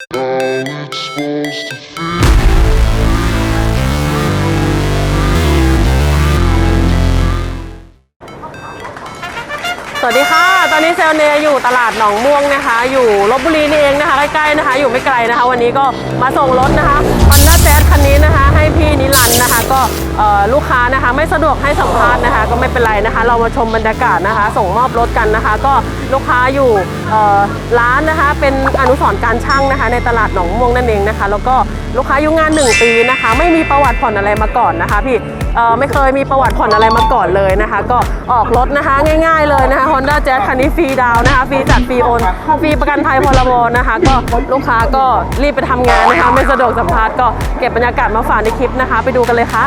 สวัสดีค่ะ ตอนนี้เซลเนอยู่ตลาดหนองม่วงนะคะ อยู่ลบบุรีนี่เองนะคะ ใกล้ๆนะคะ อยู่ไม่ไกลนะคะ วันนี้ก็มาส่งรถนะคะ Honda Jazz คันนี้นะคะ ให้พี่นิรันนะคะ ก็ลูกค้านะคะ ไม่สะดวกให้สัมภาษณ์นะคะ ก็ไม่เป็นไรนะคะ เรามาชมบรรยากาศนะคะ ส่งมอบรถกันนะคะ ก็ ลูกค้าอยู่ร้านนะคะ เป็นอนุสรการช่างนะคะ ในตลาดหนองม่วงนั่นเองนะคะ แล้วก็ลูกค้าอยู่งาน 1 ปีนะคะ ไม่มีประวัติผ่อนอะไรมาก่อนนะคะ พี่ไม่เคยมีประวัติผ่อนอะไรมาก่อนเลยนะคะ ก็ออกรถนะคะง่าย ๆเลยนะคะ Honda Jazz คันนี้ฟรีดาวนะคะฟรีจัดฟรีโอนฟรีประกันภัยพรบนะคะ ก็ลูกค้าก็รีบไปทำงานนะคะ ไม่สะดวกสัมภาษณ์ก็เก็บบรรยากาศมาฝากในคลิปนะคะ ไปดูกันเลยค่ะ